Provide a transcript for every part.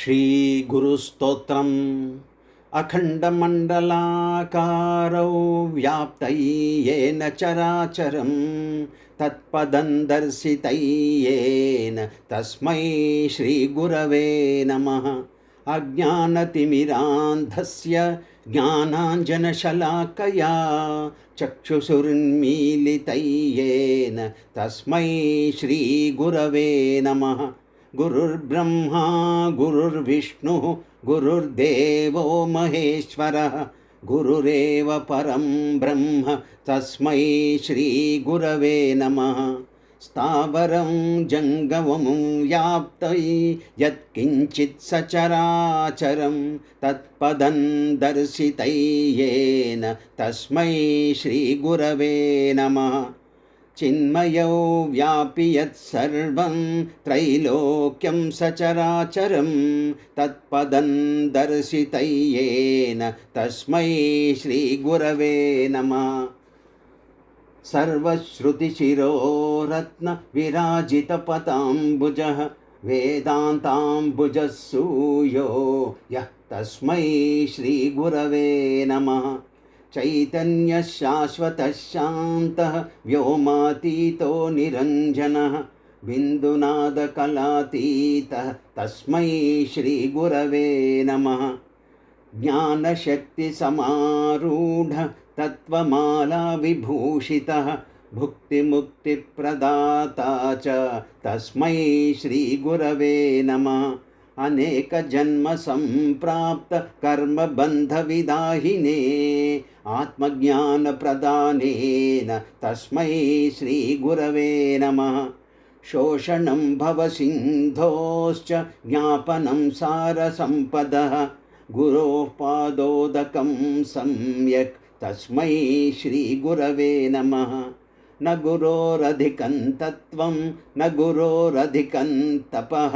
श्रीगुरुस्तोत्रम् अखण्डमण्डलाकारौ व्याप्तै येन चराचरं तत्पदं दर्शितय्येन तस्मै श्रीगुरवे नमः अज्ञानतिमिरान्धस्य ज्ञानाञ्जनशलाकया चक्षुषुर्मीलितय्येन तस्मै श्रीगुरवे नमः गुरुर्ब्रह्मा गुरुर्विष्णुः गुरुर्देवो महेश्वरः गुरुरेव परं ब्रह्म तस्मै श्रीगुरवे नमः स्थावरं जङ्गमं व्याप्तै यत्किञ्चित् सचराचरं तत्पदं दर्शितय्येन तस्मै श्रीगुरवे नमः चिन्मयो व्यापि यत्सर्वं त्रैलोक्यं सचराचरं तत्पदं दर्शितय्येन तस्मै श्रीगुरवे नमः। सर्वश्रुतिशिरोरत्नविराजितपदाम्बुजः वेदान्ताम्बुजः सूयो यः तस्मै श्रीगुरवे नमः चैतन्यशाश्वतः शान्तः व्योमातीतो निरञ्जनः बिन्दुनादकलातीतः तस्मै श्रीगुरवे नमः ज्ञानशक्तिसमारूढ तत्त्वमाला विभूषितः भुक्तिमुक्तिप्रदाता च तस्मै श्रीगुरवे नमः अनेकजन्मसम्प्राप्तकर्मबन्धविदाहिने आत्मज्ञानप्रदानेन तस्मै श्रीगुरवे नमः शोषणं भवसिन्धोश्च ज्ञापनं सारसम्पदः गुरोः पादोदकं सम्यक् तस्मै श्रीगुरवे नमः न गुरोरधिकं तत्त्वं न गुरोरधिकं तपः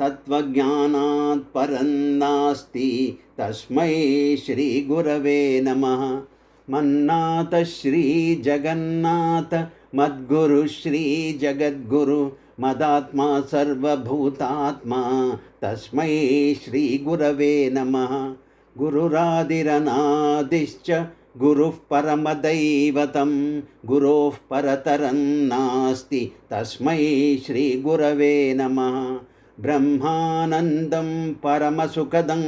तत्त्वज्ञानात् परं नास्ति। तस्मै श्रीगुरवे नमः। मन्नाथ श्रीजगन्नाथ मद्गुरु श्रीजगद्गुरु मदात्मा सर्वभूतात्मा तस्मै श्रीगुरवे नमः। गुरुरादिरनादिश्च गुरुः परमदैवतं गुरोः परतरं नास्ति। तस्मै श्रीगुरवे नमः ब्रह्मानन्दं परमसुखदं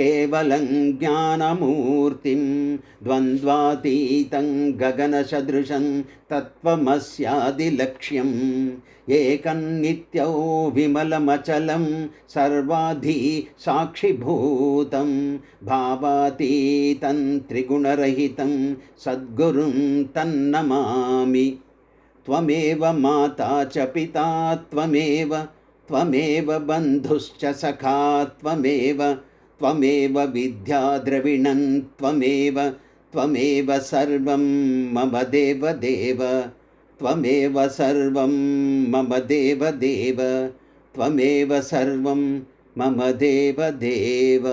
केवलं ज्ञानमूर्तिं द्वन्द्वातीतं गगनसदृशं तत्त्वमस्यादिलक्ष्यम् एकन्नित्यौ विमलमचलं सर्वाधि साक्षिभूतं भावातीतं त्रिगुणरहितं सद्गुरुं तन्नमामि त्वमेव माता च पिता त्वमेव त्वमेव बन्धुश्च सखा त्वमेव त्वमेव विद्याद्रविणं त्वमेव त्वमेव सर्वं मम देवदेव त्वमेव सर्वं मम देवदेव त्वमेव सर्वं मम देवदेव